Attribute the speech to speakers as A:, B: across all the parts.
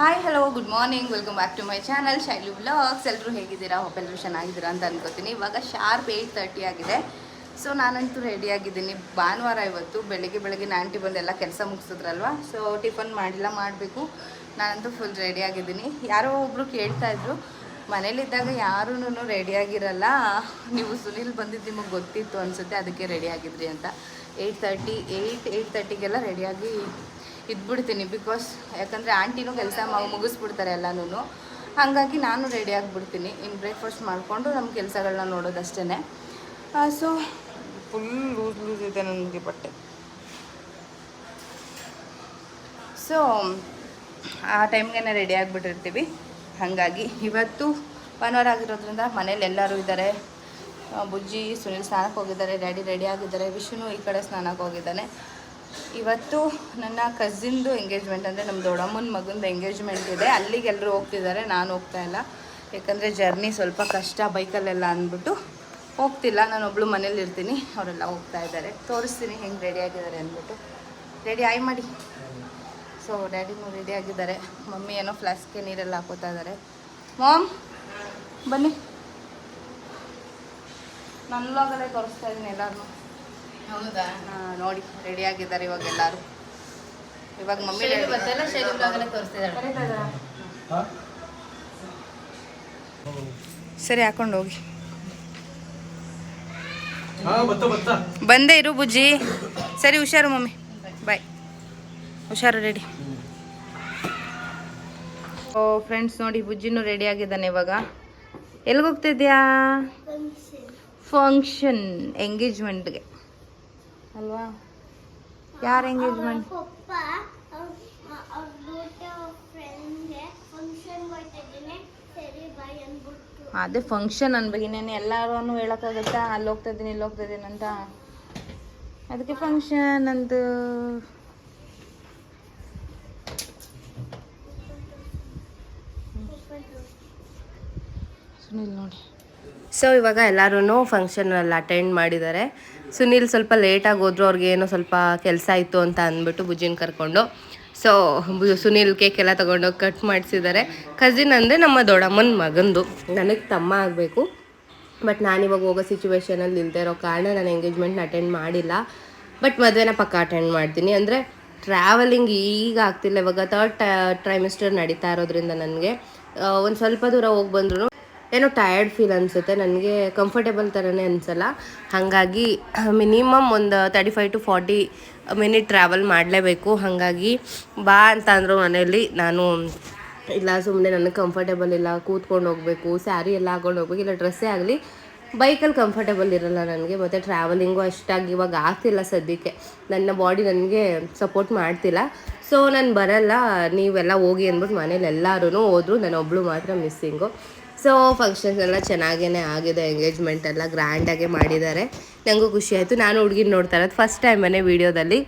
A: Hi hello good morning welcome back to my channel Shailu blogs ಎಲ್ಲರೂ ಹೇಗಿದ್ದೀರಾ? Hope ಎಲ್ಲರೂ ಚೆನ್ನಾಗಿದ್ದೀರಾ ಅಂತ ಅನ್ಕೋತೀನಿ. ಇವಾಗ ಶಾರ್ಪ್ ಏಯ್ಟ್ ತರ್ಟಿ ಆಗಿದೆ. ಸೊ ನಾನಂತೂ ರೆಡಿ ಆಗಿದ್ದೀನಿ. ಭಾನುವಾರ ಇವತ್ತು ಬೆಳಗ್ಗೆ ಬೆಳಗ್ಗೆ ನಾಂಟಿ ಬಂದು ಎಲ್ಲ ಕೆಲಸ ಮುಗಿಸಿದ್ರಲ್ವ? ಸೊ ಟಿಫನ್ ಮಾಡಿಲ್ಲ, ಮಾಡಬೇಕು. ನಾನಂತೂ ಫುಲ್ ರೆಡಿ ಆಗಿದ್ದೀನಿ. ಯಾರೋ ಒಬ್ಬರು ಕೇಳ್ತಾ ಇದ್ರು, ಮನೇಲಿದ್ದಾಗ ಯಾರೂ ರೆಡಿಯಾಗಿರಲ್ಲ ನೀವು ಸುನಿಲ್ ಬಂದಿದ್ದು ನಿಮಗೆ ಗೊತ್ತಿತ್ತು ಅನಿಸುತ್ತೆ, ಅದಕ್ಕೆ ರೆಡಿ ಆಗಿದ್ರಿ ಅಂತ. ಏಯ್ಟ್ ತರ್ಟಿ ಏಯ್ಟ್ ಏಯ್ಟ್ ತರ್ಟಿಗೆಲ್ಲ ರೆಡಿಯಾಗಿ ಇದ್ಬಿಡ್ತೀನಿ ಬಿಕಾಸ್ ಯಾಕಂದರೆ ಆಂಟಿನೂ ಕೆಲಸ ಮುಗಿಸ್ಬಿಡ್ತಾರೆ ಎಲ್ಲನೂ ಹಾಗಾಗಿ ನಾನು ರೆಡಿ ಆಗಿಬಿಡ್ತೀನಿ. ಇನ್ನು ಬ್ರೇಕ್ಫಾಸ್ಟ್ ಮಾಡಿಕೊಂಡು ನಮ್ಮ ಕೆಲಸಗಳನ್ನ ನೋಡೋದಷ್ಟೇ ಸೊ ಫುಲ್ ಲೂಸ್ ಲೂಸ್ ಇದೆ ನನಗೆ ಬಟ್ಟೆ. ಸೊ ಆ ಟೈಮ್ಗೆ ರೆಡಿ ಆಗಿಬಿಟ್ಟಿರ್ತೀವಿ. ಹಾಗಾಗಿ ಇವತ್ತು ಭಾನುವಾರ ಆಗಿರೋದ್ರಿಂದ ಮನೇಲಿ ಎಲ್ಲರೂ ಇದ್ದಾರೆ. ಬುಜ್ಜಿ, ಸುನಿಲ್ ಸ್ನಾನಕ್ಕೆ ಹೋಗಿದ್ದಾರೆ, ಡ್ಯಾಡಿ ರೆಡಿ ಆಗಿದ್ದಾರೆ, ವಿಷ್ಣು ಈ ಕಡೆ ಸ್ನಾನಕ್ಕೆ ಹೋಗಿದ್ದಾನೆ. ಇವತ್ತು ನನ್ನ ಕಸಿನ್ದು ಎಂಗೇಜ್ಮೆಂಟ್ ಅಂದರೆ ನಮ್ಮ ದೊಡ್ಡಮ್ಮನ ಮಗಂದು ಎಂಗೇಜ್ಮೆಂಟ್ ಇದೆ. ಅಲ್ಲಿಗೆ ಎಲ್ಲರೂ ಹೋಗ್ತಿದ್ದಾರೆ, ನಾನು ಹೋಗ್ತಾ ಇಲ್ಲ. ಯಾಕಂದರೆ ಜರ್ನಿ ಸ್ವಲ್ಪ ಕಷ್ಟ, ಬೈಕಲ್ಲೆಲ್ಲ ಅಂದ್ಬಿಟ್ಟು ಹೋಗ್ತಿಲ್ಲ. ನಾನು ಒಬ್ಳು ಮನೇಲಿ ಇರ್ತೀನಿ, ಅವರೆಲ್ಲ ಹೋಗ್ತಾ ಇದ್ದಾರೆ. ತೋರಿಸ್ತೀನಿ ಹೆಂಗೆ ರೆಡಿ ಆಗಿದ್ದಾರೆ ಅಂದ್ಬಿಟ್ಟು. ರೆಡಿ ಆಯ್ ಮಾಡಿ. ಸೊ ಡ್ಯಾಡಿನೂ ರೆಡಿ ಆಗಿದ್ದಾರೆ. ಮಮ್ಮಿ ಏನೋ ಫ್ಲಾಸ್ಕ್ಗೆ ನೀರೆಲ್ಲ ಹಾಕೋತಾ ಇದ್ದಾರೆ. ಮಾಮ್ ಬನ್ನಿ. ನನ್ನ ವ್ಲಾಗಲ್ಲೇ ತೋರಿಸ್ತಾ ಇದ್ದೀನಿ ಎಲ್ಲರೂ
B: ಹೌದಾ?
A: ನೋಡಿ ರೆಡಿ ಆಗಿದ್ದಾರೆ ಇವಾಗ ಎಲ್ಲರೂ. ಇವಾಗ ಮಮ್ಮಿ
B: ಶೈಲಿ
A: ಸರಿ ಹಾಕೊಂಡು ಹೋಗಿ.
C: ಹಾ ಬತ್ತ ಬತ್ತ.
A: ಬಂದೇ ಇರು ಬುಜ್ಜಿ. ಸರಿ ಹುಷಾರು ಮಮ್ಮಿ. ಬಾಯ್ ಹುಷಾರು ರೆಡಿ ಓ ಫ್ರೆಂಡ್ಸ್ ನೋಡಿ ಬುಜ್ಜಿನೂ ರೆಡಿ ಆಗಿದ್ದಾನೆ ಇವಾಗ. ಎಲ್ಲಿಗೆ ಹೋಗ್ತಿದ್ಯಾ ಫಂಕ್ಷನ್ ಎಂಗೇಜ್ಮೆಂಟ್ಗೆ ಅಲ್ವಾ? ಯಾರ ಎಂಗೇಜ್ಮೆಂಟ್
D: ಅದೇ ಫಂಕ್ಷನ್ ಹೋಗ್ತಿದ್ದೀನಿ ಸರಿ ಬಾಯ್ ಅಂದ್ಬಿಟ್ಟು.
A: ಅದೇ ಫಂಕ್ಷನ್ ಅನ್ಬೇಕು ಇನ್ನೇನು ಎಲ್ಲರೂ ಹೇಳೋಕ್ಕಾಗತ್ತಾ? ಅಲ್ಲಿ ಹೋಗ್ತಾ ಇದ್ದೀನಿ ಇಲ್ಲಿ ಹೋಗ್ತಾ ಇದ್ದೀನಿ ಅಂತ. ಅದಕ್ಕೆ ಫಂಕ್ಷನ್ ಅಂತ. ಸುನಿಲ್ ನೋಡಿ.
B: ಸೊ ಇವಾಗ ಎಲ್ಲರೂ ಫಂಕ್ಷನಲ್ಲಿ ಅಟೆಂಡ್ ಮಾಡಿದ್ದಾರೆ. ಸುನಿಲ್ ಸ್ವಲ್ಪ ಲೇಟಾಗಿ ಹೋದ್ರು, ಅವ್ರಿಗೆ ಏನೋ ಸ್ವಲ್ಪ ಕೆಲಸ ಇತ್ತು ಅಂತ ಅಂದ್ಬಿಟ್ಟು ಬುಜ್ಜಿನ ಕರ್ಕೊಂಡು. ಸೊ ಸುನಿಲ್ ಕೇಕ್ ಎಲ್ಲ ತೊಗೊಂಡೋಗಿ ಕಟ್ ಮಾಡಿಸಿದ್ದಾರೆ. ಕಸಿನ್ ಅಂದರೆ ನಮ್ಮ ದೊಡ್ಡಮ್ಮನ ಮಗಂದು. ನನಗೆ ತಮ್ಮ ಆಗಬೇಕು. ಬಟ್ ನಾನಿವಾಗ ಹೋಗೋ ಸಿಚುವೇಶನಲ್ಲಿ ಇಲ್ಲದೆ ಇರೋ ಕಾರಣ ನಾನು ಎಂಗೇಜ್ಮೆಂಟ್ನ ಅಟೆಂಡ್ ಮಾಡಿಲ್ಲ. ಬಟ್ ಮದುವೆನ ಪಕ್ಕ ಅಟೆಂಡ್ ಮಾಡ್ತೀನಿ. ಅಂದರೆ ಟ್ರಾವೆಲಿಂಗ್ ಈಗ ಆಗ್ತಿಲ್ಲ. ಇವಾಗ ತರ್ಡ್ ಟ್ರೈಮಿಸ್ಟರ್ ನಡೀತಾ ಇರೋದ್ರಿಂದ ನನಗೆ. ಒಂದು ಸ್ವಲ್ಪ ದೂರ ಹೋಗಿ ಬಂದ್ರು ಏನೋ ಟಯರ್ಡ್ ಫೀಲ್ ಅನಿಸುತ್ತೆ. ನನಗೆ ಕಂಫರ್ಟೇಬಲ್ ಥರನೇ ಅನಿಸಲ್ಲ. ಹಾಗಾಗಿ ಮಿನಿಮಮ್ ಒಂದು thirty five to forty minute travel ಮಾಡಲೇಬೇಕು. ಹಾಗಾಗಿ, ಬಾ ಅಂತ ಅಂದರು ಮನೆಯಲ್ಲಿ. ನಾನು ಇಲ್ಲ ಸುಮ್ಮನೆ ನನಗೆ ಕಂಫರ್ಟೇಬಲ್ ಇಲ್ಲ. ಕೂತ್ಕೊಂಡು ಹೋಗಬೇಕು. ಸ್ಯಾರಿ ಎಲ್ಲ ಹಾಕೊಂಡು ಹೋಗ್ಬೇಕು. ಇಲ್ಲ ಡ್ರೆಸ್ಸೇ ಆಗಲಿ ಬೈಕಲ್ಲಿ ಕಂಫರ್ಟೇಬಲ್ ಇರಲ್ಲ ನನಗೆ. ಮತ್ತು ಟ್ರಾವೆಲಿಂಗು ಅಷ್ಟಾಗಿ ಇವಾಗ ಆಗ್ತಿಲ್ಲ ಸದ್ಯಕ್ಕೆ. ನನ್ನ ಬಾಡಿ ನನಗೆ ಸಪೋರ್ಟ್ ಮಾಡ್ತಿಲ್ಲ. ಸೊ ನಾನು ಬರಲ್ಲ. ನೀವೆಲ್ಲ ಹೋಗಿ ಅಂದ್ಬಿಟ್ಟು ಮನೇಲಿ ಎಲ್ಲರೂ ಹೋದರು. ನಾನು ಒಬ್ಬಳು ಮಾತ್ರ ಮಿಸ್ಸಿಂಗು ಸೊ ಫಂಕ್ಷನ್ಸ್ ಎಲ್ಲ ಚೆನ್ನಾಗೇ ಆಗಿದೆ ಎಂಗೇಜ್ಮೆಂಟ್ ಎಲ್ಲ ಗ್ರ್ಯಾಂಡಾಗೆ ಮಾಡಿದ್ದಾರೆ. ನನಗೂ ಖುಷಿ ಆಯಿತು. ನಾನು ಹುಡುಗಿನ ನೋಡ್ತಾ ಇರೋದು ಫಸ್ಟ್ ಟೈಮ್ ಮನೆ ವೀಡಿಯೋದಲ್ಲಿ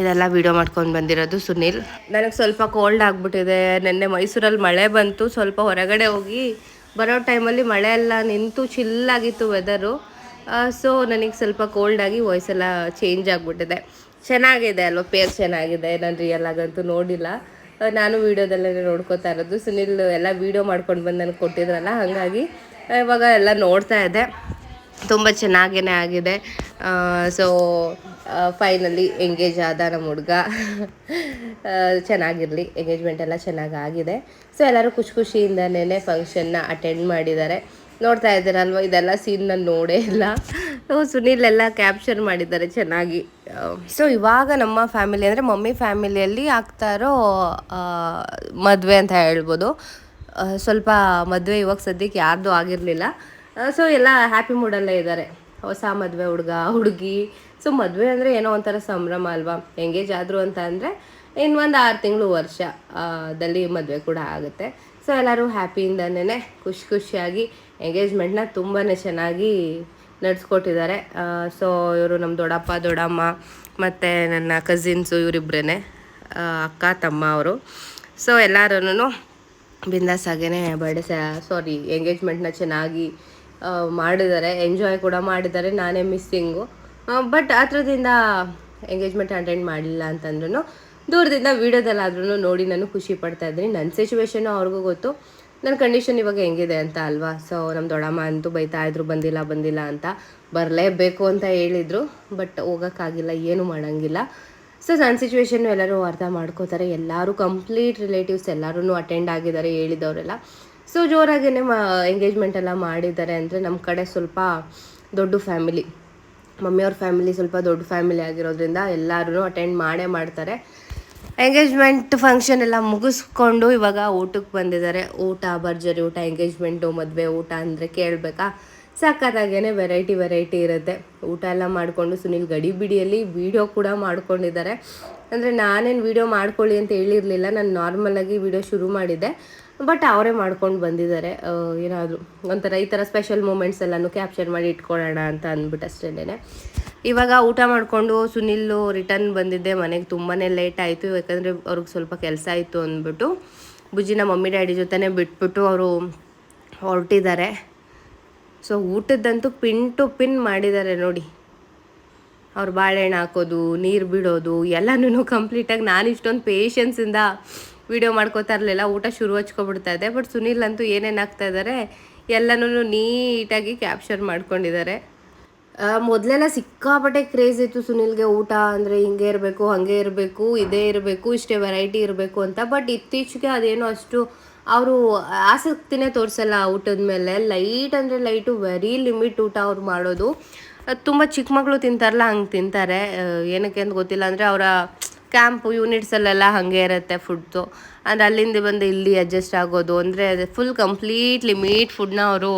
B: ಇದೆಲ್ಲ ವಿಡಿಯೋ ಮಾಡ್ಕೊಂಡು ಬಂದಿರೋದು ಸುನಿಲ್. ನನಗೆ ಸ್ವಲ್ಪ ಕೋಲ್ಡ್ ಆಗಿಬಿಟ್ಟಿದೆ. ನಿನ್ನೆ ಮೈಸೂರಲ್ಲಿ ಮಳೆ ಬಂತು. ಸ್ವಲ್ಪ ಹೊರಗಡೆ ಹೋಗಿ ಬರೋ ಟೈಮಲ್ಲಿ ಮಳೆ ಎಲ್ಲ ನಿಂತು ಚಿಲ್ಲಾಗಿತ್ತು ವೆದರು ಸೊ ನನಗೆ ಸ್ವಲ್ಪ ಕೋಲ್ಡ್ ಆಗಿ ವಾಯ್ಸ್ ಎಲ್ಲ ಚೇಂಜ್ ಆಗಿಬಿಟ್ಟಿದೆ. ಚೆನ್ನಾಗಿದೆ ಅಲ್ವ? ಪೇರ್ ಚೆನ್ನಾಗಿದೆ. ನಾನು ರಿಯಲ್ ಆಗಂತೂ ನೋಡಿಲ್ಲ. ನಾನು ವೀಡಿಯೋದಲ್ಲೇ ನೋಡ್ಕೋತಾ ಇರೋದು. ಸುನಿಲ್ ಎಲ್ಲ ವೀಡಿಯೋ ಮಾಡ್ಕೊಂಡು ಬಂದು ನನಗೆ ಕೊಟ್ಟಿದ್ರಲ್ಲ, ಹಾಗಾಗಿ ಇವಾಗ ಎಲ್ಲ ನೋಡ್ತಾ ಇದ್ದೆ. ತುಂಬ ಚೆನ್ನಾಗೇ ಆಗಿದೆ. ಸೊ ಫೈನಲಿ ಎಂಗೇಜ್ ಆದ ನಮ್ಮ ಹುಡುಗ. ಚೆನ್ನಾಗಿರಲಿ ಎಂಗೇಜ್ಮೆಂಟ್ ಎಲ್ಲ ಚೆನ್ನಾಗಿ ಆಗಿದೆ. ಸೊ ಎಲ್ಲರೂ ಖುಷಿ ಖುಷಿಯಿಂದನೇ ಫಂಕ್ಷನ್ನ ಅಟೆಂಡ್ ಮಾಡಿದ್ದಾರೆ. ನೋಡ್ತಾ ಇದ್ದೀರಲ್ವ? ಇದೆಲ್ಲ ಸೀನ್ ನಾನು ನೋಡೇ ಇಲ್ಲ. ಸೊ ಸುನೀಲ್ ಎಲ್ಲ ಕ್ಯಾಪ್ಚರ್ ಮಾಡಿದ್ದಾರೆ ಚೆನ್ನಾಗಿ. ಸೊ ಇವಾಗ ನಮ್ಮ ಫ್ಯಾಮಿಲಿ ಅಂದರೆ ಮಮ್ಮಿ ಫ್ಯಾಮಿಲಿಯಲ್ಲಿ ಆಗ್ತಾ ಇರೋ ಮದುವೆ ಅಂತ ಹೇಳ್ಬೋದು. ಸ್ವಲ್ಪ ಮದುವೆ ಇವಾಗ ಸದ್ಯಕ್ಕೆ ಯಾರ್ದು ಆಗಿರಲಿಲ್ಲ. ಸೊ ಎಲ್ಲ ಹ್ಯಾಪಿ ಮೂಡಲ್ಲೇ ಇದ್ದಾರೆ. ಹೊಸ ಮದುವೆ ಹುಡುಗ, ಹುಡುಗಿ. ಸೊ ಮದುವೆ ಅಂದರೆ ಏನೋ ಒಂಥರ ಸಂಭ್ರಮ ಅಲ್ವಾ? ಎಂಗೇಜ್ ಆದರು ಅಂತ ಅಂದರೆ ಇನ್ನೊಂದು ಆರು ತಿಂಗಳು ವರ್ಷದಲ್ಲಿ ಮದುವೆ ಕೂಡ ಆಗುತ್ತೆ. ಸೊ ಎಲ್ಲರೂ ಹ್ಯಾಪಿಯಿಂದನೇ ಖುಷಿ ಖುಷಿಯಾಗಿ ಎಂಗೇಜ್ಮೆಂಟ್ನ ತುಂಬಾ ಚೆನ್ನಾಗಿ ನಡೆಸ್ಕೊಟ್ಟಿದ್ದಾರೆ. ಸೊ ಇವರು ನಮ್ಮ ದೊಡ್ಡಪ್ಪ ದೊಡ್ಡಮ್ಮ ಮತ್ತು ನನ್ನ ಕಸಿನ್ಸು ಇವರಿಬ್ಬರೇ ಅಕ್ಕ ತಮ್ಮ ಅವರು. ಸೊ ಎಲ್ಲರೂ ಬಿಂದಾಸ್ ಹಾಗೇ ಬರ್ಡೇ ಸಾರಿ ಎಂಗೇಜ್ಮೆಂಟ್ನ ಚೆನ್ನಾಗಿ ಆ, ಮಾಡಿದ್ದಾರೆ. ಎಂಜಾಯ್ ಕೂಡ ಮಾಡಿದ್ದಾರೆ ನಾನೇ ಮಿಸ್ಸಿಂಗು ಬಟ್ ಹತ್ರದಿಂದ ಎಂಗೇಜ್ಮೆಂಟ್ ಅಟೆಂಡ್ ಮಾಡಲಿಲ್ಲ ಅಂತಂದ್ರೂ ದೂರದಿಂದ ವೀಡಿಯೋದಲ್ಲಾದ್ರೂ ನೋಡಿ ನಾನು ಖುಷಿ ಪಡ್ತಾ ಇದ್ದೀನಿ. ನನ್ನ ಸಿಚುವೇಶನ್ನು ಅವ್ರಿಗೂ ಗೊತ್ತು. ನನ್ನ ಕಂಡೀಷನ್ ಇವಾಗ ಹೆಂಗಿದೆ ಅಂತ ಅಲ್ವಾ? ಸೊ ನಮ್ಮ ದೊಡ್ಡಮ್ಮ ಅಂತೂ ಬೈತಾ ಇದ್ರು, ಬಂದಿಲ್ಲ ಬಂದಿಲ್ಲ ಅಂತ. ಬರಲೇಬೇಕು ಅಂತ ಹೇಳಿದರು ಬಟ್ ಹೋಗೋಕ್ಕಾಗಿಲ್ಲ, ಏನು ಮಾಡೋಂಗಿಲ್ಲ. ಸೊ ನನ್ನ ಸಿಚುವೇಶನ್ನು ಎಲ್ಲರೂ ಅರ್ಥ ಮಾಡ್ಕೋತಾರೆ. ಎಲ್ಲರೂ ಕಂಪ್ಲೀಟ್ ರಿಲೇಟಿವ್ಸ್ ಎಲ್ಲರೂ ಅಟೆಂಡ್ ಆಗಿದ್ದಾರೆ, ಹೇಳಿದವರೆಲ್ಲ. ಸೊ ಜೋರಾಗೇ ಮಾ ಎಂಗೇಜ್ಮೆಂಟ್ ಎಲ್ಲ ಮಾಡಿದ್ದಾರೆ ಅಂದರೆ ನಮ್ಮ ಕಡೆ ಸ್ವಲ್ಪ ದೊಡ್ಡ ಫ್ಯಾಮಿಲಿ ಮಮ್ಮಿಯವ್ರ ಫ್ಯಾಮಿಲಿ ಸ್ವಲ್ಪ ದೊಡ್ಡ ಫ್ಯಾಮಿಲಿ ಆಗಿರೋದ್ರಿಂದ ಎಲ್ಲರೂ ಅಟೆಂಡ್ ಮಾಡೇ ಮಾಡ್ತಾರೆ. ಎಂಗೇಜ್ಮೆಂಟ್ ಫಂಕ್ಷನ್ ಎಲ್ಲ ಮುಗಿಸ್ಕೊಂಡು ಇವಾಗ ಊಟಕ್ಕೆ ಬಂದಿದ್ದಾರೆ. ಊಟ, ಭರ್ಜರಿ ಊಟ ಎಂಗೇಜ್ಮೆಂಟು ಮದುವೆ ಊಟ ಅಂದರೆ ಕೇಳಬೇಕಾ? ಸಖತ್ತಾಗೇ ವೆರೈಟಿ ವೆರೈಟಿ ಇರುತ್ತೆ. ಊಟ ಎಲ್ಲ ಮಾಡಿಕೊಂಡು ಸುನಿಲ್ ಗಡಿ ಬಿಡಿಯಲ್ಲಿ ವೀಡಿಯೋ ಕೂಡ ಮಾಡ್ಕೊಂಡಿದ್ದಾರೆ. ಅಂದರೆ ನಾನೇನು ವೀಡಿಯೋ ಮಾಡ್ಕೊಳ್ಳಿ ಅಂತ ಹೇಳಿರಲಿಲ್ಲ. ನಾನು ನಾರ್ಮಲಾಗಿ ವೀಡಿಯೋ ಶುರು ಮಾಡಿದ್ದೆ. ಬಟ್ ಅವರೇ ಮಾಡ್ಕೊಂಡು ಬಂದಿದ್ದಾರೆ. ಏನಾದರೂ ಒಂಥರ ಈ ಥರ ಸ್ಪೆಷಲ್ ಮೂಮೆಂಟ್ಸ್ ಎಲ್ಲನೂ ಕ್ಯಾಪ್ಚರ್ ಮಾಡಿ ಇಟ್ಕೊಳ್ಳೋಣ ಅಂತ ಅಂದ್ಬಿಟ್ಟು ಅಷ್ಟೇನೆ ಇವಾಗ ಊಟ ಮಾಡಿಕೊಂಡು ಸುನಿಲ್ಲು ರಿಟರ್ನ್ ಬಂದಿದ್ದೆ, ಮನೆಗೆ ತುಂಬಾ ಲೇಟ್ ಆಯಿತು. ಯಾಕಂದರೆ ಅವ್ರಿಗೆ ಸ್ವಲ್ಪ ಕೆಲಸ ಆಯಿತು ಅಂದ್ಬಿಟ್ಟು ಬುಜ್ಜಿನ ಮಮ್ಮಿ ಡ್ಯಾಡಿ ಜೊತೆನೇ ಬಿಟ್ಬಿಟ್ಟು ಅವರು ಹೊರಟಿದ್ದಾರೆ. ಸೊ ಊಟದ್ದಂತೂ ಪಿನ್ ಟು ಪಿನ್ ಮಾಡಿದ್ದಾರೆ ನೋಡಿ. ಅವ್ರು ಬಾಳೆಹಣ್ಣು ಹಾಕೋದು, ನೀರು ಬಿಡೋದು ಎಲ್ಲನೂ ಕಂಪ್ಲೀಟಾಗಿ ನಾನು ಇಷ್ಟೊಂದು ಪೇಷನ್ಸಿಂದ ವಿಡಿಯೋ ಮಾಡ್ಕೋತಾ ಇರಲಿಲ್ಲ. ಊಟ ಶುರು ಹಚ್ಕೊಬಿಡ್ತಾ ಇದೆ ಬಟ್ ಸುನಿಲ್ ಅಂತೂ ಏನೇನು ಆಗ್ತಾ ಇದ್ದಾರೆ ಎಲ್ಲನೂ ನೀಟಾಗಿ ಕ್ಯಾಪ್ಚರ್ ಮಾಡ್ಕೊಂಡಿದ್ದಾರೆ. ಮೊದಲೆಲ್ಲ ಸಿಕ್ಕಾಪಟ್ಟೆ ಕ್ರೇಜ್ ಇತ್ತು ಸುನಿಲ್ಗೆ ಊಟ ಅಂದರೆ ಹಿಂಗೆ ಇರಬೇಕು, ಹಾಗೆ ಇರಬೇಕು, ಇದೇ ಇರಬೇಕು, ಇಷ್ಟೇ ವೆರೈಟಿ ಇರಬೇಕು ಅಂತ. ಬಟ್ ಇತ್ತೀಚೆಗೆ ಅದೇನೋ ಅಷ್ಟು ಅವರು ಆಸಕ್ತಿನೇ ತೋರಿಸಲ್ಲ ಊಟದ ಮೇಲೆ. ಲೈಟ್ ಅಂದರೆ ಲೈಟು ವೆರಿ ಲಿಮಿಟ್ ಊಟ ಅವ್ರು ಮಾಡೋದು. ತುಂಬ ಚಿಕ್ಕ ಮಕ್ಕಳು ತಿಂತಾರಲ್ಲ, ಹಂಗೆ ತಿಂತಾರೆ. ಏನಕ್ಕೆ ಅಂತ ಗೊತ್ತಿಲ್ಲ ಅಂದರೆ ಅವರ ಕ್ಯಾಂಪ್ ಯೂನಿಟ್ಸಲ್ಲೆಲ್ಲ ಹಾಗೆ ಇರುತ್ತೆ ಫುಡ್ದು ಅಂದ್ರೆ ಅಲ್ಲಿಂದ ಬಂದು ಇಲ್ಲಿ ಅಡ್ಜಸ್ಟ್ ಆಗೋದು ಅಂದರೆ ಫುಲ್ ಕಂಪ್ಲೀಟ್ ಲಿಮಿಟ್ ಫುಡ್ನ ಅವರು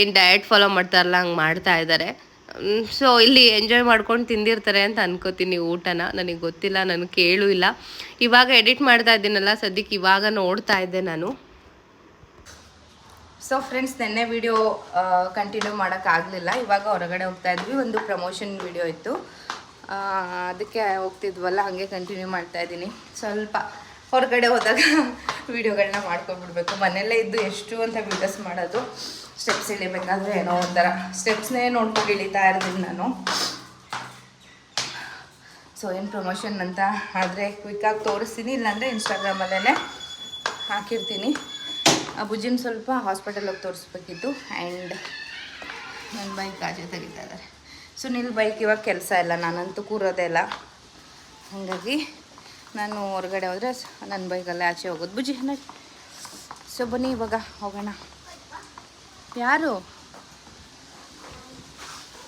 B: ಏನು ಡಯಟ್ ಫಾಲೋ ಮಾಡ್ತಾರಲ್ಲ ಹಂಗೆ ಮಾಡ್ತಾ ಇದ್ದಾರೆ ಸೊ ಇಲ್ಲಿ ಎಂಜಾಯ್ ಮಾಡ್ಕೊಂಡು ತಿಂದಿರ್ತಾರೆ ಅಂತ ಅನ್ಕೋತೀನಿ ಊಟನ. ನನಗೆ ಗೊತ್ತಿಲ್ಲ, ನಾನು ಕೇಳೂ ಇಲ್ಲ. ಇವಾಗ ಎಡಿಟ್ ಮಾಡ್ತಾ ಇದ್ದೀನಲ್ಲ, ಸದ್ಯಕ್ಕೆ ಇವಾಗ ನೋಡ್ತಾ ಇದ್ದೆ ನಾನು.
A: ಸೊ ಫ್ರೆಂಡ್ಸ್ ನಿನ್ನೆ ವಿಡಿಯೋ ಕಂಟಿನ್ಯೂ ಮಾಡೋಕ್ಕಾಗಲಿಲ್ಲ ಇವಾಗ ಹೊರಗಡೆ ಹೋಗ್ತಾ ಇದ್ವಿ. ಒಂದು ಪ್ರಮೋಷನ್ ವಿಡಿಯೋ ಇತ್ತು. ಅದಕ್ಕೆ ಹೋಗ್ತಿದ್ವಲ್ಲ, ಹಾಗೆ ಕಂಟಿನ್ಯೂ ಮಾಡ್ತಾ ಇದ್ದೀನಿ. ಸ್ವಲ್ಪ ಹೊರಗಡೆ ಹೋದಾಗ ವೀಡಿಯೋಗಳನ್ನ ಮಾಡ್ಕೊಂಡ್ಬಿಡ್ಬೇಕು. ಮನೆಯಲ್ಲೇ ಇದ್ದು ಎಷ್ಟು ಅಂತ ವೀಡಿಯೋಸ್ ಮಾಡೋದು ಸ್ಟೆಪ್ಸ್ ಇಳಿಬೇಕಾದ್ರೆ ಏನೋ ಒಂಥರ. ಸ್ಟೆಪ್ಸ್ನೇ ನೋಡ್ಕೊಂಡು ಇಳಿತಾ ಇರ್ತೀನಿ ನಾನು. ಸೊ ಏನು ಪ್ರಮೋಷನ್ ಅಂತ ಆದರೆ ಕ್ವಿಕ್ಕಾಗಿ ತೋರಿಸ್ತೀನಿ. ಇಲ್ಲಾಂದರೆ ಇನ್ಸ್ಟಾಗ್ರಾಮಲ್ಲೇ ಹಾಕಿರ್ತೀನಿ. ಬುಜ್ಜಿನ ಸ್ವಲ್ಪ ಹಾಸ್ಪಿಟಲ್ ಹೋಗಿ ತೋರಿಸ್ಬೇಕಿತ್ತು. ಆ್ಯಂಡ್ ನನ್ನ ಬೈಕ್ ಆಚೆ ತೆಗಿತಾ ಇದ್ದಾರೆ ಸುನಿಲ್ ಬೈಕ್ ಇವಾಗ ಕೆಲಸ ಇಲ್ಲ, ನಾನಂತೂ ಕೂರೋದೇ ಇಲ್ಲ. ಹಾಗಾಗಿ ನಾನು ಹೊರಗಡೆ ಹೋದರೆ ನನ್ನ ಬೈಕಲ್ಲೇ ಆಚೆ ಹೋಗೋದು. ಬುಜ್ಜಿ, ನೋಡಿ. ಸೊ ಬನ್ನಿ ಇವಾಗ ಹೋಗೋಣ. ಯಾರು?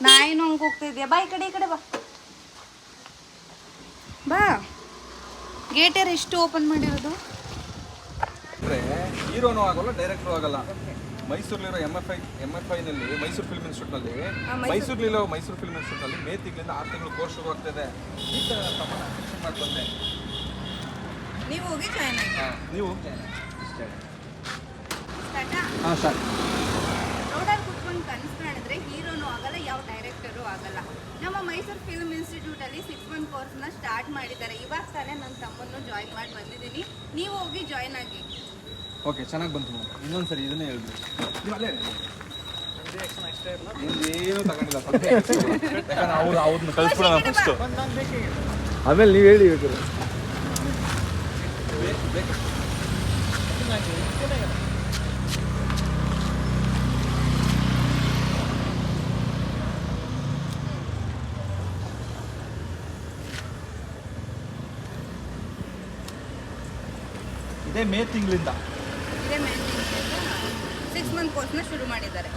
A: ನಾಯಿನೂ ಹಂಗೆ ಹೋಗ್ತಿದ್ಯಾ ಬಾ ಈ ಕಡೆ ಈ ಕಡೆ ಬಾ. ಬಾ. ಗೇಟರ್ ಎಷ್ಟು ಓಪನ್ ಮಾಡಿರೋದು?
C: ಹೀರೋನು ಆಗಲ್ಲ ಡೈರೆಕ್ಟ್ರು ಆಗಲ್ಲ. ಮೈಸೂರಲ್ಲಿರೋ M F I M F ಐನಲ್ಲಿ Mysuru film ಇನ್ಸ್ಟಿಟ್ಯೂಟ್ನಲ್ಲಿ ಮೈಸೂರಲ್ಲಿರೋ ಮೈಸೂರು ಫಿಲ್ಮ್ ಇನ್ಸ್ಟಿಟ್ಯೂಟ್ನಲ್ಲಿ ಮೇ ತಿಂಗಳಿಂದ ಆರು ತಿಂಗಳು ಕೋರ್ಸ್ ಶುರು ಆಗ್ತಿದೆ ಈ ಥರ ತಮ್ಮನ್ನ ಮಾಡಿ ಬಂದೆ.
A: ನೀವು ಹೋಗಿ ಜಾಯ್ನ್ ಆಗಿ
C: ನೀವು
A: ಸ್ಟಾರ್ಟಾ?
C: ಹಾಂ ಸರ್
A: ರೋಡಲ್ಲಿ ಕುತ್ಕೊಂಡು ಕನಸು ಕಾಣಿದ್ರೆ ಹೀರೋನು ಆಗಲ್ಲ ಯಾವ ಡೈರೆಕ್ಟರು ಆಗಲ್ಲ. ನಮ್ಮ ಮೈಸೂರು ಫಿಲ್ಮ್ ಇನ್ಸ್ಟಿಟ್ಯೂಟಲ್ಲಿ ಸಿಕ್ಸ್ ಮಂತ್ ಕೋರ್ಸ್ನ ಸ್ಟಾರ್ಟ್ ಮಾಡಿದ್ದಾರೆ. ಇವಾಗ ತಾನೇ ನನ್ನ ತಮ್ಮನ್ನು ಜಾಯಿನ್ ಮಾಡಿ ಬಂದಿದ್ದೀನಿ. ನೀವು ಹೋಗಿ ಜಾಯಿನ್ ಆಗಿ.
C: ಓಕೆ ಚೆನ್ನಾಗಿ ಬಂತು ಇನ್ನೊಂದು ಸರಿ ಇದನ್ನೇ ಹೇಳಿದ್ರು ನೀವು ಅಲ್ಲೇ ಏನು ತಗೊಂಡಿಲ್ಲ ಯಾಕಂದ್ರೆ ಅವ್ರು ಅವ್ರನ್ನ ಕಳಿಸ್ಬಿಡೋಣ ಫಸ್ಟು ಆಮೇಲೆ ನೀವು ಹೇಳಿ ಬೇಕಾದ್ರೆ ಇದೇ ಮೇ ತಿಂಗಳಿಂದ.
A: ಇದೇ ಸಿಕ್ಸ್ ಮಂತ್ ಕೋರ್ಸ್ನ ಶುರು ಮಾಡಿದ್ದಾರೆ.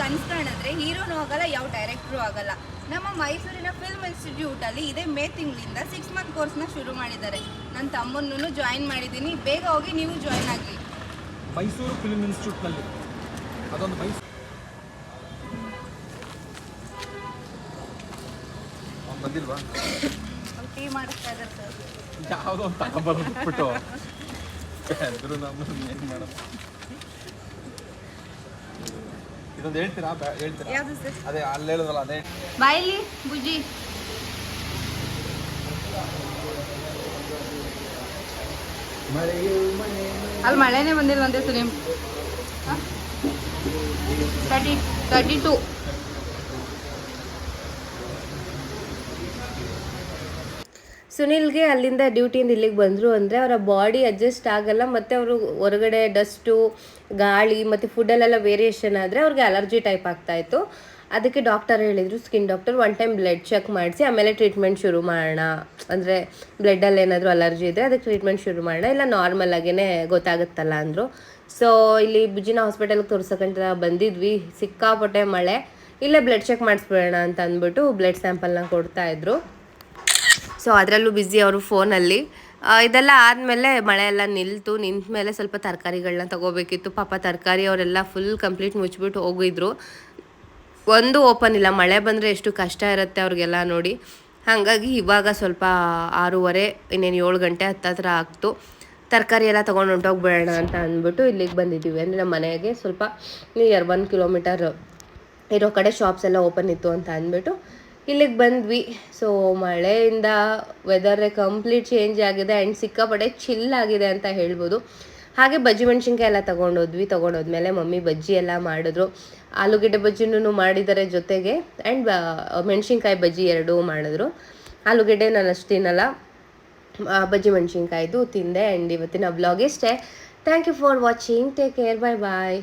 A: ಕನ್ಸ್ ಕಾಣಿದ್ರೆ ಹೀರೋನು ಆಗಲ್ಲ ಯಾವ ಡೈರೆಕ್ಟ್ರು ಆಗಲ್ಲ. ನಮ್ಮ ಮೈಸೂರಿನ ಫಿಲ್ಮ್ ಇನ್ಸ್ಟಿಟ್ಯೂಟ್ ಅಲ್ಲಿ ಇದೇ ಮೇ ತಿಂಗಳಿಂದ ಸಿಕ್ಸ್ ಮಂತ್ ಕೋರ್ಸ್ನ ಶುರು ಮಾಡಿದ್ದಾರೆ. ನನ್ನ ತಮ್ಮನ್ನು ಜಾಯಿನ್ ಮಾಡಿದ್ದೀನಿ. ಬೇಗ ಹೋಗಿ ನೀವು ಜಾಯಿನ್ ಆಗಿ
C: ಮೈಸೂರು ಫಿಲ್ಮ್ ಇನ್ಸ್ಟಿಟ್ಯೂಟ್ನಲ್ಲಿ ಅದೊಂದು ಮೈಸೂರು ಬಂದಿಲ್ವಾ?
A: ಮಾಡಿಸ್ತಾ ಇದ್ದಾರೆ ಸರ್.
C: ಯಾವುದೋ ಒಂದು ತಗೊಂಬಂದು ಬಿಟ್ಬಿಟ್ಟು. ಎದ್ರು ನಮ್ಮನ್ನು ಏನು ಮಾಡೋದು? ಇದೊಂದು ಹೇಳ್ತೀರಾ? ಬ್ಯಾ- ಹೇಳ್ತೀರಾ?
A: ಯಾವುದು ಸರ್?
C: ಅದೇ ಅಲ್ಲಿ ಹೇಳೋದಲ್ಲ ಅದೇ
A: ಬಾಯಲ್ಲಿ ಬುಜ್ಜಿ. ಅಲ್ಲಿ ಮಳೆನೇ ಬಂದಿಲ್ವಂತೆ ಸುನಿಮ್ ತರ್ಟಿ ತರ್ಟಿ ಟು
B: ಸುನಿಲ್ಗೆ ಅಲ್ಲಿಂದ ಡ್ಯೂಟಿಯಿಂದ ಇಲ್ಲಿಗೆ ಬಂದರು ಅಂದರೆ ಅವರ ಬಾಡಿ ಅಡ್ಜಸ್ಟ್ ಆಗಲ್ಲ, ಮತ್ತು ಅವರು ಹೊರಗಡೆ ಡಸ್ಟು, ಗಾಳಿ, ಮತ್ತು ಫುಡ್ಡಲ್ಲೆಲ್ಲ ವೇರಿಯೇಷನ್ ಆದರೆ ಅವ್ರಿಗೆ ಅಲರ್ಜಿ ಟೈಪ್ ಆಗ್ತಾಯಿತ್ತು ಅದಕ್ಕೆ ಡಾಕ್ಟರ್ ಹೇಳಿದರು skin doctor one time blood check ಮಾಡಿಸಿ, ಆಮೇಲೆ ಟ್ರೀಟ್ಮೆಂಟ್ ಶುರು ಮಾಡೋಣ. ಅಂದರೆ ಬ್ಲಡ್ಡಲ್ಲಿ ಏನಾದರೂ ಅಲರ್ಜಿ ಇದ್ದರೆ ಅದಕ್ಕೆ ಟ್ರೀಟ್ಮೆಂಟ್ ಶುರು ಮಾಡೋಣ. ಇಲ್ಲ ನಾರ್ಮಲ್ ಆಗೇ ಗೊತ್ತಾಗುತ್ತಲ್ಲ ಅಂದರು. ಸೊ ಇಲ್ಲಿ ಬಿಜಿನ ಹಾಸ್ಪಿಟಲ್ಗೆ ತೋರ್ಸಕ್ಕಂತ ಬಂದಿದ್ವಿ. ಸಿಕ್ಕಾಪಟ್ಟೆ ಮಳೆ. ಇಲ್ಲೇ ಬ್ಲಡ್ ಚೆಕ್ ಮಾಡಿಸ್ಬಿಡೋಣ ಅಂತ ಅಂದ್ಬಿಟ್ಟು ಬ್ಲಡ್ ಸ್ಯಾಂಪಲ್ನ ಕೊಡ್ತಾಯಿದ್ರು ಸೊ ಅದರಲ್ಲೂ ಬ್ಯುಸಿ ಅವರು ಫೋನಲ್ಲಿ ಇದೆಲ್ಲ ಆದಮೇಲೆ ಮಳೆ ಎಲ್ಲ ನಿಲ್ತು ನಿಂತ ಮೇಲೆ ಸ್ವಲ್ಪ ತರಕಾರಿಗಳನ್ನ ತಗೋಬೇಕಿತ್ತು. ಪಾಪ ತರಕಾರಿ ಅವರೆಲ್ಲ ಫುಲ್ ಕಂಪ್ಲೀಟ್ ಮುಚ್ಚಿಬಿಟ್ಟು ಹೋಗಿದ್ರು. ಒಂದು ಓಪನ್ ಇಲ್ಲ. ಮಳೆ ಬಂದರೆ ಎಷ್ಟು ಕಷ್ಟ ಇರುತ್ತೆ ಅವ್ರಿಗೆಲ್ಲ ನೋಡಿ. ಹಾಗಾಗಿ ಇವಾಗ ಸ್ವಲ್ಪ ಆರೂವರೆ, ಇನ್ನೇನು ಏಳು ಗಂಟೆ ಹತ್ತತ್ರ ಆಗ್ತು. ತರಕಾರಿ ಎಲ್ಲ ತೊಗೊಂಡು ಹೊಂಟೋಗ್ಬಿಡೋಣ ಅಂತ ಅಂದ್ಬಿಟ್ಟು ಇಲ್ಲಿಗೆ ಬಂದಿದ್ದೀವಿ. ಅಂದರೆ ನಮ್ಮ ಮನೆಗೆ ಸ್ವಲ್ಪ ನಿಯರ್ ಒನ್ ಕಿಲೋಮೀಟರ್ ಇರೋ ಕಡೆ ಶಾಪ್ಸ್ ಎಲ್ಲ ಓಪನ್ ಇತ್ತು ಅಂತ ಅಂದ್ಬಿಟ್ಟು ಇಲ್ಲಿಗೆ ಬಂದ್ವಿ. ಸೊ ಮಳೆಯಿಂದ ವೆದರ್ ಕಂಪ್ಲೀಟ್ ಚೇಂಜ್ ಆಗಿದೆ ಆ್ಯಂಡ್ ಸಿಕ್ಕಾಪಟ್ಟೆ ಚಿಲ್ ಆಗಿದೆ ಅಂತ ಹೇಳ್ಬೋದು. ಹಾಗೆ ಬಜ್ಜಿ ಮೆಣಸಿನ್ಕಾಯಿ ಎಲ್ಲ ತೊಗೊಂಡೋದ್ವಿ, ತೊಗೊಂಡೋದ್ಮೇಲೆ ಮಮ್ಮಿ ಬಜ್ಜಿ ಎಲ್ಲ ಮಾಡಿದ್ರು. ಆಲೂಗಡ್ಡೆ ಬಜ್ಜಿನೂ ಮಾಡಿದ್ದಾರೆ ಜೊತೆಗೆ ಆ್ಯಂಡ್ ಮೆಣಸಿನ್ಕಾಯಿ ಬಜ್ಜಿ ಎರಡೂ ಮಾಡಿದ್ರು. ಆಲೂಗಡ್ಡೆ ನಾನು ಅಷ್ಟು ತಿನ್ನಲ್ಲ. ಬಜ್ಜಿ ಮೆಣಸಿನ್ಕಾಯ್ದು ತಿಂದೆ ಆ್ಯಂಡ್ ಇವತ್ತಿನ ಬ್ಲಾಗ್ ಇಷ್ಟೇ. Thank you for watching take care bye bye